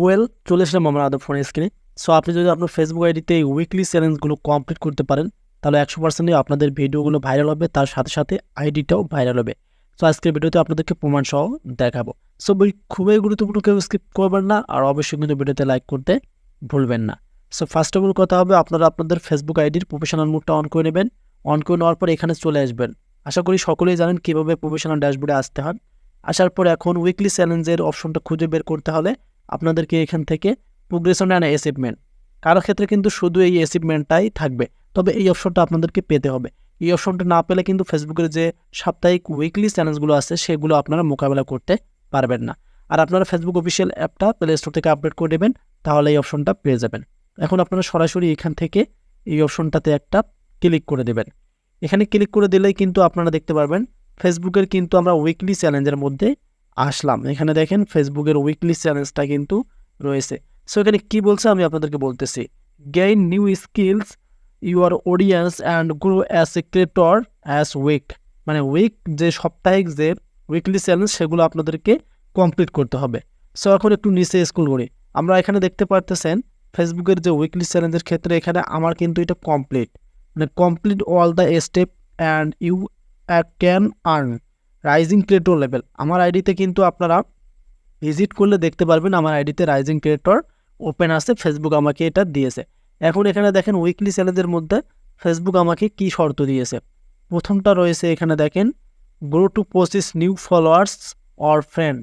Well চলে এসলাম আমার আদার phone স্ক্রিনে সো আপনি যদি আপনার ফেসবুক আইডিতে এই উইকলি চ্যালেঞ্জগুলো কমপ্লিট করতে পারেন, তাহলে একশো পার্সেন্টই আপনাদের ভিডিওগুলো ভাইরাল হবে, তার সাথে সাথে আইডিটাও ভাইরাল হবে। সো আজকের ভিডিওতে আপনাদেরকে প্রমাণ সহ দেখাবো। সো বই খুবই গুরুত্বপূর্ণ, কেউ স্কিপ করবেন না, আর অবশ্যই কিন্তু ভিডিওতে লাইক করতে ভুলবেন না। সো ফার্স্ট অফ অল কথা হবে, আপনারা আপনাদের ফেসবুক আইডির প্রফেশনাল মুডটা অন করে নেবেন। অন করে নেওয়ার পর এখানে চলে আসবেন। আশা করি সকলেই জানেন কীভাবে প্রফেশনাল ড্যাশবোর্ডে আসতে হয়। আসার পর এখন উইকলি চ্যালেঞ্জের অপশনটা খুঁজে বের করতে হলে আপনাদেরকে এখান থেকে প্রোগ্রেশন অ্যান্ড অ্যাচিভমেন্ট কারও ক্ষেত্রে কিন্তু শুধু এই অ্যাচিভমেন্টটাই থাকবে, তবে এই অপশনটা আপনাদেরকে পেতে হবে। এই অপশনটা না পেলে কিন্তু ফেসবুকের যে সাপ্তাহিক উইকলি চ্যালেঞ্জগুলো আছে, সেগুলো আপনারা মোকাবেলা করতে পারবেন না। আর আপনারা ফেসবুক অফিসিয়াল অ্যাপটা প্লে স্টোর থেকে আপডেট করে দেবেন তাহলে এই অপশনটা পেয়ে যাবেন। এখন আপনারা সরাসরি এখান থেকে এই অপশনটাতে একটা ক্লিক করে দেবেন। এখানে ক্লিক করে দিলেই কিন্তু আপনারা দেখতে পারবেন ফেসবুকের কিন্তু আমরা উইকলি চ্যালেঞ্জের মধ্যে আসলাম। এখানে দেখেন ফেসবুকের উইকলি চ্যালেঞ্জটা কিন্তু রয়েছে। সো এখানে কী বলছে আমি আপনাদেরকে বলতেছি। Gain new skills your audience and grow as a creator as week মানে উইক যে সাপ্তাহিক যে উইকলি চ্যালেঞ্জ সেগুলো আপনাদেরকে কমপ্লিট করতে হবে। সো এখন একটু নিচে স্কুল করি। আমরা এখানে দেখতে পারতেছেন ফেসবুকের যে উইকলি চ্যালেঞ্জের ক্ষেত্রে এখানে আমার কিন্তু এটা কমপ্লিট মানে complete all the step and you can earn rising creator level আমার আইডিতে কিন্তু আপনারা ভিজিট করলে দেখতে পারবেন আমার আইডিতে রাইজিং ক্রিয়েটর ওপেন আছে ফেসবুক আমাকে এটা দিয়েছে। এখন এখানে দেখেন উইকলি চ্যালেঞ্জের মধ্যে ফেসবুক আমাকে কি শর্ত দিয়েছে? প্রথমটা রয়েছে এখানে দেখেন গ্রো টু পঁচিশ নিউ ফলোয়ার্স অর ফ্রেন্ড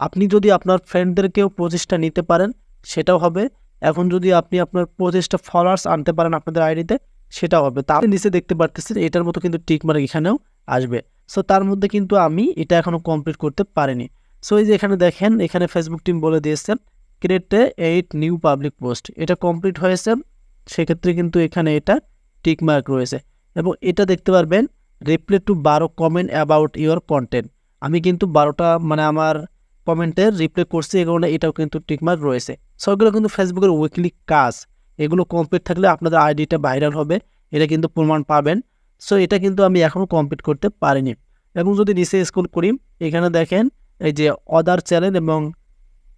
আপনি যদি আপনার ফ্রেন্ডদেরকেও পঁচিশটা নিতে পারেন, সেটাও হবে। এখন যদি আপনি আপনার পঁচিশটা ফলোয়ার্স আনতে পারেন আপনাদের আইডিতে সেটাও হবে। তার নিচে দেখতে পারতেছেন, এটার মতো কিন্তু টিক মার্ক এখানেও আসবে। সো তার মধ্যে কিন্তু আমি এটা এখনও কমপ্লিট করতে পারিনি। সো এই যে এখানে দেখেন, এখানে ফেসবুক টিম বলে দিয়েছে create eight new public post এটা কমপ্লিট হয়েছে, সেক্ষেত্রে কিন্তু এখানে এটা টিকমার্ক রয়েছে। এবং এটা দেখতে পারবেন রিপ্লে টু বারো কমেন্ট অ্যাবাউট ইওর কন্টেন্ট আমি কিন্তু বারোটা মানে আমার কমেন্টের রিপ্লে করছি, এই কারণে এটাও কিন্তু টিকমার্ক রয়েছে। সো এগুলো কিন্তু ফেসবুকের উইকলি কাজ। এগুলো কমপ্লিট থাকলে আপনাদের আইডিটা ভাইরাল হবে, এটা কিন্তু প্রমাণ পাবেন। সো এটা কিন্তু আমি এখনও কমপ্লিট করতে পারিনি। এবং যদি নিচে স্কুল করি, এখানে দেখেন এই যে অদার চ্যালেঞ্জ এবং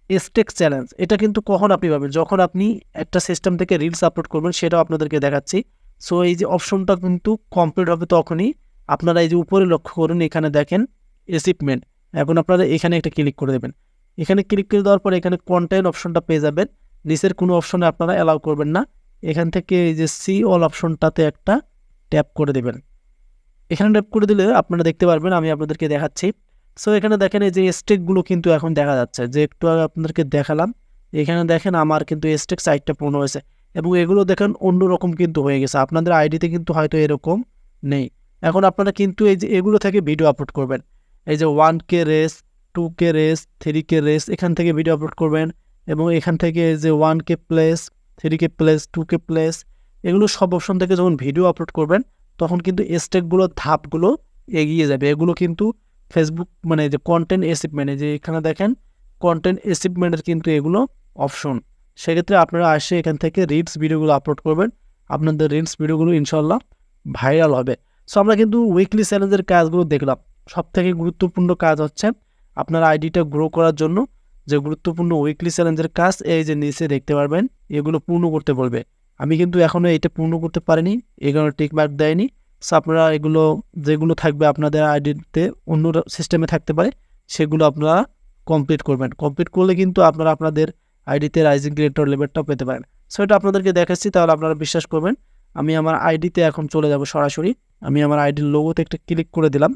স্টেক চ্যালেঞ্জ এটা কিন্তু কখন আপনি পাবেন? যখন আপনি একটা সিস্টেম থেকে রিলস আপলোড করবেন, সেটাও আপনাদেরকে দেখাচ্ছি। সো এই যে অপশনটা কিন্তু কমপ্লিট হবে তখনই। আপনারা এই যে উপরে লক্ষ্য করুন, এখানে দেখেন অ্যাচিভমেন্ট এখন আপনারা এখানে একটা ক্লিক করে দেবেন। এখানে ক্লিক করে দেওয়ার পর এখানে কন্টেন্ট অপশনটা পেয়ে যাবেন। নিচের কোনো অপশনে আপনারা অ্যালাউ করবেন না। এখান থেকে এই যে সি অল অপশনটাতে একটা ট্যাপ করে দেবেন। এখানে ট্যাপ করে দিলে আপনারা দেখতে পারবেন, আমি আপনাদেরকে দেখাচ্ছি। সো এখানে দেখেন এই যে স্টেকগুলো কিন্তু এখন দেখা যাচ্ছে। যে একটু আগে আপনাদেরকে দেখালাম, এখানে দেখেন আমার কিন্তু স্টেক সাইটটা পূর্ণ হয়েছে এবং এগুলো দেখেন অন্যরকম কিন্তু হয়ে গেছে। আপনাদের আইডিতে কিন্তু হয়তো এরকম নেই। এখন আপনারা কিন্তু এই যে এগুলো থেকে ভিডিও আপলোড করবেন। এই যে one K reach two K reach three K reach এখান থেকে ভিডিও আপলোড করবেন এবং এখান থেকে এই যে one K plays three K plays two K plays এগুলো সব অপশন থেকে যখন ভিডিও আপলোড করবেন, তখন কিন্তু স্টেকগুলো ধাপগুলো এগিয়ে যাবে। এগুলো কিন্তু ফেসবুক মানে যে কন্টেন্ট অ্যাচিভমেন্ট যে এখানে দেখেন কন্টেন্ট অ্যাচিভমেন্টের কিন্তু এগুলো অপশন সেক্ষেত্রে আপনারা আসে এখান থেকে রিলস ভিডিওগুলো আপলোড করবেন। আপনাদের রিলস ভিডিওগুলো ইনশাল্লাহ ভাইরাল হবে। সো আমরা কিন্তু উইকলি চ্যালেঞ্জের কাজগুলো দেখলাম। সব থেকে গুরুত্বপূর্ণ কাজ হচ্ছে আপনার আইডিটা গ্রো করার জন্য যে গুরুত্বপূর্ণ উইকলি চ্যালেঞ্জের কাজ এই যে নিচে দেখতে পারবেন, এগুলো পূর্ণ করতে বলবে। আমি কিন্তু এখনও এটা পূর্ণ করতে পারিনি এই কারণে দেয়নি। সো আপনারা এগুলো, যেগুলো থাকবে আপনাদের আইডিতে অন্য সিস্টেমে থাকতে পারে, সেগুলো আপনারা কমপ্লিট করবেন। কমপ্লিট করলে কিন্তু আপনারা আপনাদের আইডিতে রাইজিং ক্রিয়েটর লেভেলটাও পেতে পারেন। সো এটা আপনাদেরকে দেখাচ্ছি, তাহলে আপনারা বিশ্বাস করবেন, আমি আমার আইডিতে এখন চলে যাব সরাসরি। আমি আমার আইডির লোগোতে একটা ক্লিক করে দিলাম।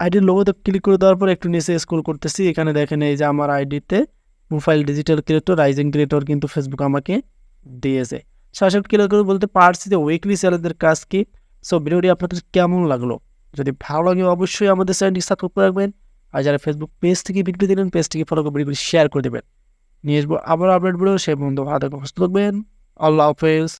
আইডির লোগোতে ক্লিক করে দেওয়ার পর একটু নিচে স্ক্রল করতেছি, এখানে দেখেন এই যে আমার আইডিতে profile digital creator rising creator কিন্তু ফেসবুক আমাকে দিয়েছে। সরাসরি ক্লিয়ার করে বলতে পারছি যে উইকলি চ্যানেলদের কাজ কি? সো ভিডিওটি আপনাদের কেমন লাগল? যদি ভালো লাগে অবশ্যই আমাদের চ্যানেলটি সাবস্ক্রাইব করে রাখবেন। আর যারা ফেসবুক পেজ থেকে ভিডিও দিলেন পেজটিকে ফলো করে ভিডিওগুলি শেয়ার করে দেবেন। নিয়ে আসব আবার আপডেট ভিডিও সেই বন্ধু ভালো থাকবেন, সুস্থ থাকবেন। আল্লাহ হাফেজ।